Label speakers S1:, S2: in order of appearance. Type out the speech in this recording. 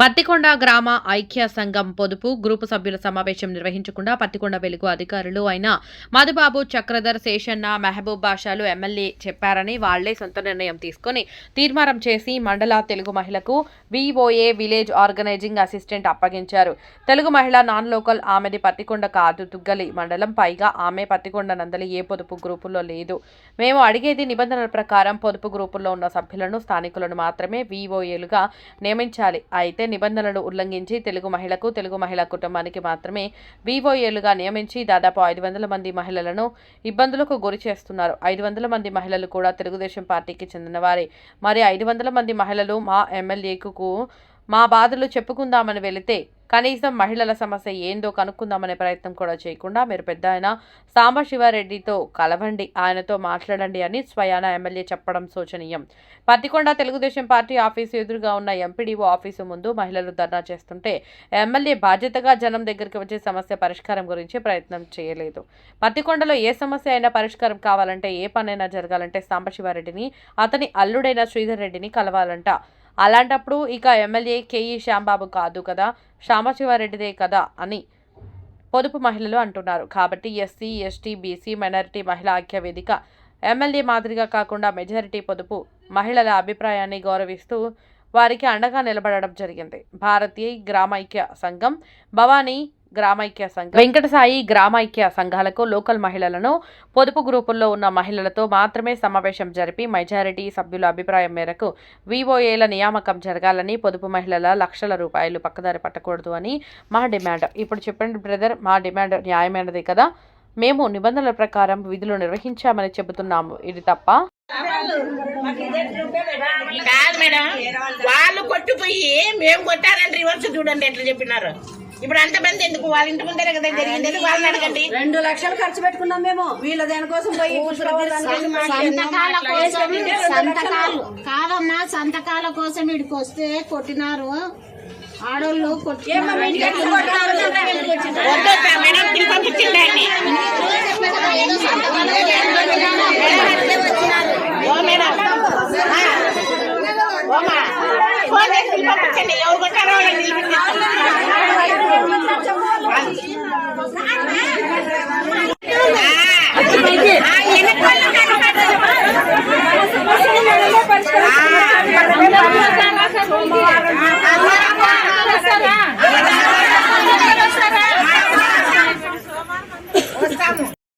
S1: పత్తికొండ గ్రామ ఐక్య సంఘం పొదుపు గ్రూపు సభ్యుల సమావేశం నిర్వహించకుండా పత్తికొండ వెలుగు అధికారులు అయిన మధుబాబు చక్రధర్ శేషన్న మెహబూబ్ బాషాలు ఎమ్మెల్యే చెప్పారని వాళ్ళే సొంత నిర్ణయం తీసుకుని తీర్మానం చేసి మండల తెలుగు మహిళకు విఓఏ విలేజ్ ఆర్గనైజింగ్ అసిస్టెంట్ అప్పగించారు. తెలుగు మహిళ నాన్ లోకల్ ఆమెది పత్తికొండ కాదు తుగ్గలి మండలం. పైగా ఆమె పత్తికొండ నందలి ఏ పొదుపు గ్రూపుల్లో లేదు. మేము అడిగేది నిబంధనల ప్రకారం పొదుపు గ్రూపుల్లో ఉన్న సభ్యులను స్థానికులను మాత్రమే విఓఏలుగా నియమించాలి. అయితే నిబంధనలు ఉల్లంఘించి తెలుగు మహిళకు తెలుగు మహిళా కుటుంబానికి మాత్రమే విఓఏలుగా నియమించి దాదాపు ఐదు వందల మంది మహిళలను ఇబ్బందులకు గురి చేస్తున్నారు. ఐదు వందల మంది మహిళలు కూడా తెలుగుదేశం పార్టీకి చెందినవారే. మరి ఐదు వందల మంది మహిళలు మా ఎమ్మెల్యేకు మా బాధలు చెప్పుకుందామని వెళితే కనీసం మహిళల సమస్య ఏందో కనుక్కుందామనే ప్రయత్నం కూడా చేయకుండా మీరు పెద్ద ఆయన సాంబశివారెడ్డితో కలవండి ఆయనతో మాట్లాడండి అని స్వయాన ఎమ్మెల్యే చెప్పడం శోచనీయం. పత్తికొండ తెలుగుదేశం పార్టీ ఆఫీసు ఎదురుగా ఉన్న ఎంపీడీఓ ఆఫీసు ముందు మహిళలు ధర్నా చేస్తుంటే ఎమ్మెల్యే బాధ్యతగా జనం దగ్గరికి వచ్చే సమస్య పరిష్కారం గురించి ప్రయత్నం చేయలేదు. పత్తికొండలో ఏ సమస్య అయినా పరిష్కారం కావాలంటే ఏ పనైనా జరగాలంటే సాంబశివారెడ్డిని అతని అల్లుడైన శ్రీధర్ రెడ్డిని కలవాలంట. అలాంటప్పుడు ఇక ఎమ్మెల్యే కేఈ శ్యాంబాబు కాదు కదా శ్యామశివారెడ్డిదే కదా అని పొదుపు మహిళలు అంటున్నారు. కాబట్టి ఎస్సీ ఎస్టీ బీసీ మైనారిటీ మహిళా ఐక్య వేదిక ఎమ్మెల్యే మాదిరిగా కాకుండా మెజారిటీ పొదుపు మహిళల అభిప్రాయాన్ని గౌరవిస్తూ వారికి అండగా నిలబడడం జరిగింది. భారతీయ గ్రామైక్య సంఘం భవానీ గ్రామైక్య సంఘం వెంకటసాయి గ్రామైక్య సంఘాలకు లోకల్ మహిళలను పొదుపు గ్రూపుల్లో ఉన్న మహిళలతో మాత్రమే సమావేశం జరిపి మెజారిటీ సభ్యుల అభిప్రాయం మేరకు విఓఏల నియామకం జరగాలని పొదుపు మహిళల లక్షల రూపాయలు పక్కదారి పట్టకూడదు అని మా డిమాండ్. ఇప్పుడు చెప్పండి బ్రదర్ మా డిమాండ్ న్యాయమైనది కదా. మేము నిబంధనల ప్రకారం విధులు నిర్వహించామని చెబుతున్నాము. ఇది తప్ప?
S2: కాదు మేడం వాళ్ళు కొట్టుపోయి మేము కొట్టారని రివర్స్ చూడండి ఎట్లా చెప్పినారు. ఇప్పుడు అంతమంది ఎందుకు వాళ్ళ ఇంటి ముందరే కదా జరిగింది వాళ్ళని అడగండి
S3: రెండు లక్షలు ఖర్చు పెట్టుకున్నాం మేము వీళ్ళ దానికోసం పోయి
S4: సంతకాల కోసం సంతకాలు కాదమ్మా సంతకాల కోసం ఇక్కడికి వస్తే కొట్టినారు ఆడోళ్ళు కొట్టినారు
S2: Gracias.